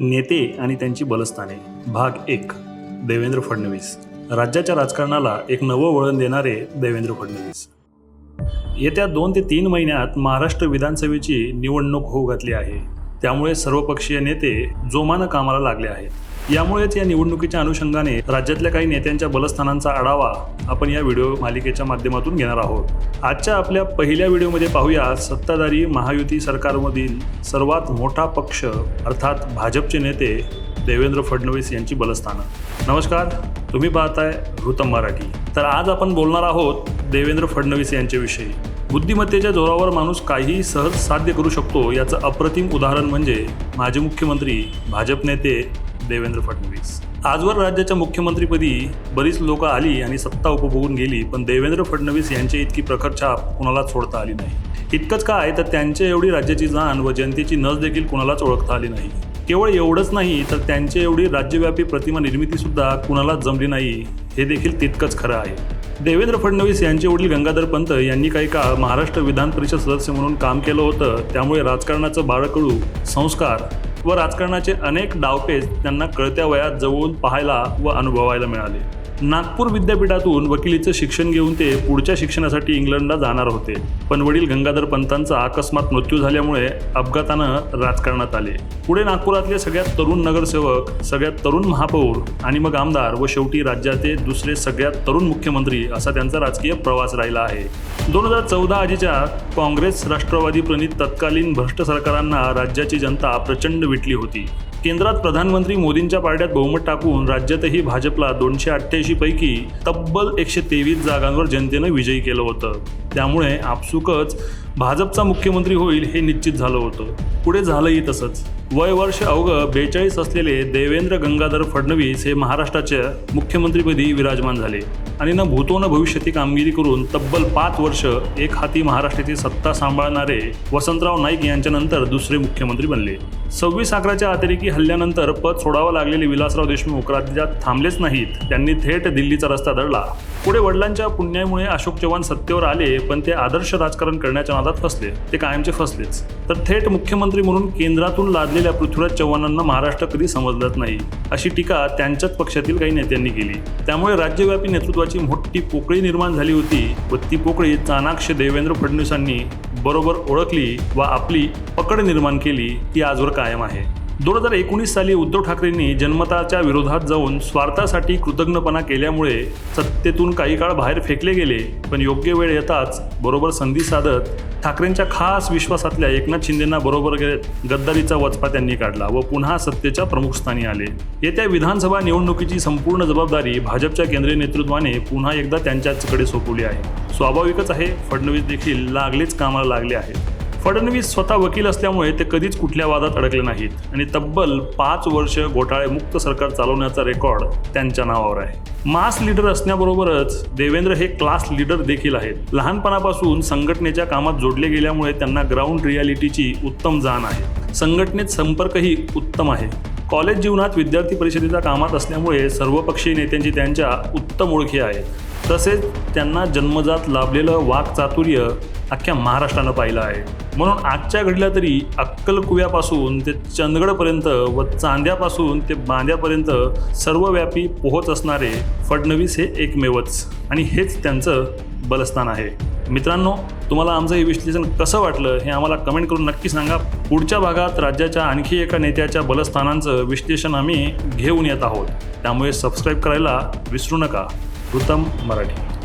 नेते आणि त्यांची बलस्थाने. भाग एक देवेंद्र फडणवीस. राज्याच्या राजकारणाला एक नवं वळण देणारे देवेंद्र फडणवीस. येत्या दोन ते तीन महिन्यात महाराष्ट्र विधानसभेची निवडणूक होऊ घातली आहे. त्यामुळे सर्वपक्षीय नेते जोमानं कामाला लागले आहेत. यामुळेच या निवडणुकीच्या अनुषंगाने राज्यातल्या काही नेत्यांच्या बलस्थानांचा आढावा आपण या व्हिडिओ मालिकेच्या माध्यमातून घेणार आहोत. आजच्या आपल्या पहिल्या व्हिडिओमध्ये पाहूया सत्ताधारी महायुती सरकारमधील सर्वात मोठा पक्ष अर्थात भाजपचे नेते देवेंद्र फडणवीस यांची बलस्थानं. नमस्कार तुम्ही पाहताय ऋतम मराठी. तर आज आपण बोलणार आहोत देवेंद्र फडणवीस यांच्याविषयी. बुद्धिमत्तेच्या जोरावर माणूस काहीही सहज साध्य करू शकतो याचं अप्रतिम उदाहरण म्हणजे माजी मुख्यमंत्री भाजप नेते देवेंद्र फडणवीस. आजवर राज्याच्या मुख्यमंत्रीपदी बरीच लोक आली आणि सत्ता उपभोगून गेली पण देवेंद्र फडणवीस यांची इतकी प्रखर छाप कुणालाच सोडता आली नाही. इतकंच काय तर त्यांच्या एवढी राज्याची जाण व जनतेची नस देखील कुणालाच ओळखता आली नाही. केवळ एवढंच नाही तर त्यांची एवढी राज्यव्यापी प्रतिमा निर्मितीसुद्धा कुणालाच जमली नाही हे देखील तितकंच खरं आहे. देवेंद्र फडणवीस यांचे वडील गंगाधर पंत यांनी काही काळ महाराष्ट्र विधान परिषद सदस्य म्हणून काम केलं होतं त्यामुळे राजकारणाचं बाळकडू संस्कार व राजकारणाचे अनेक डावपेच त्यांना कळत्या वयात जवळून पाहायला व अनुभवायला मिळाले. नागपूर विद्यापीठातून वकिलीचं शिक्षण घेऊन ते पुढच्या शिक्षणासाठी इंग्लंडला जाणार होते. पण वडील गंगाधर पंतांचा अकस्मात मृत्यू झाल्यामुळे अपघातानं राजकारणात आले. पुढे नागपुरातले सगळ्यात तरुण नगरसेवक सगळ्यात तरुण महापौर आणि मग आमदार व शेवटी राज्याचे दुसरे सगळ्यात तरुण मुख्यमंत्री असा त्यांचा राजकीय प्रवास राहिला आहे. दोन हजार चौदा आधीच्या काँग्रेस राष्ट्रवादी प्रणित तत्कालीन भ्रष्ट सरकारांना राज्याची जनता प्रचंड विटली होती. केंद्रात प्रधानमंत्री मोदींच्या पारड्यात बहुमत टाकून राज्यातही भाजपला दोनशे अठ्ठ्याऐंशी पैकी तब्बल एकशे तेवीस जागांवर जनतेनं विजयी केलं होतं. त्यामुळे आपसुकच भाजपचा मुख्यमंत्री होईल हे निश्चित झालं होतं. पुढे झालंही तसंच. वय वर्ष अवघं बेचाळीस असलेले देवेंद्र गंगाधर फडणवीस हे महाराष्ट्राच्या मुख्यमंत्रीपदी विराजमान झाले. आणि न भूतो न भविष्यती कामगिरी करून तब्बल पाच वर्ष एक हाती महाराष्ट्राची सत्ता सांभाळणारे वसंतराव नाईक यांच्यानंतर दुसरे मुख्यमंत्री बनले. सव्वीस अकराच्या अतिरेकी हल्ल्यानंतर पद सोडावं लागलेले विलासराव देशमुख राज्यात थांबलेच नाहीत. त्यांनी थेट दिल्लीचा रस्ता धरला पुढे वडिलांच्या पुण्यामुळे अशोक चव्हाण सत्तेवर आले पण ते आदर्श राजकारण करण्याच्या नादात फसले. ते कायमचे फसलेच. तर थेट मुख्यमंत्री म्हणून केंद्रातून लादलेल्या पृथ्वीराज चव्हाणांना महाराष्ट्र कधी समजलंच नाही अशी टीका त्यांच्याच पक्षातील काही नेत्यांनी केली. त्यामुळे राज्यव्यापी नेतृत्वाची मोठी पोकळी निर्माण झाली होती व ती पोकळी चाणाक्ष देवेंद्र फडणवीसांनी बरोबर ओळखली व आपली पकड निर्माण केली ती आजवर कायम आहे. दोन हजार एकोणीस साली उद्धव ठाकरेंनी जनमताच्या विरोधात जाऊन स्वार्थासाठी कृतज्ञपणा केल्यामुळे सत्तेतून काही काळ बाहेर फेकले गेले पण योग्य वेळ येताच बरोबर संधी साधत ठाकरेंच्या खास विश्वासातल्या एकनाथ शिंदेंना बरोबर गद्दारीचा वचपा त्यांनी काढला व पुन्हा सत्तेच्या प्रमुखस्थानी आले. येत्या विधानसभा निवडणुकीची संपूर्ण जबाबदारी भाजपच्या केंद्रीय नेतृत्वाने पुन्हा एकदा त्यांच्याचकडे सोपवली आहे. स्वाभाविकच आहे फडणवीस देखील लागलेच कामाला लागले आहेत. फडणवीस स्वतः वकील असल्यामुळे ते कधीच कुठल्या वादात अडकले नाहीत. आणि तब्बल पाच वर्ष घोटाळे मुक्त सरकार चालवण्याचा रेकॉर्ड त्यांच्या नावावर आहे. मास लीडर असण्याबरोबरच देवेंद्र हे क्लास लीडर देखील आहेत. लहानपणापासून संघटनेच्या कामात जोडले गेल्यामुळे त्यांना ग्राउंड रियालिटीची उत्तम जाण आहे. संघटनेत संपर्कही उत्तम आहे. कॉलेज जीवनात विद्यार्थी परिषदेच्या कामात असल्यामुळे सर्वपक्षीय नेत्यांची त्यांच्या उत्तम ओळखी आहेत. तसेच त्यांना जन्मजात लाभलेलं वाकचातुर्य अख्ख्या महाराष्ट्रानं पाहिलं आहे. म्हणून आजच्या घडीला तरी अक्कलकुव्यापासून ते चंदगडपर्यंत व चांद्यापासून ते बांद्यापर्यंत सर्वव्यापी पोहोच असणारे फडणवीस हे एकमेवच आणि हेच त्यांचं बलस्थान आहे. मित्रांनो तुम्हाला आमचं हे विश्लेषण कसं वाटलं हे आम्हाला कमेंट करून नक्की सांगा. पुढच्या भागात राज्याच्या आणखी एका नेत्याच्या बलस्थानांचं विश्लेषण आम्ही घेऊन येत आहोत. त्यामुळे सबस्क्राईब करायला विसरू नका. उत्तम मराठी.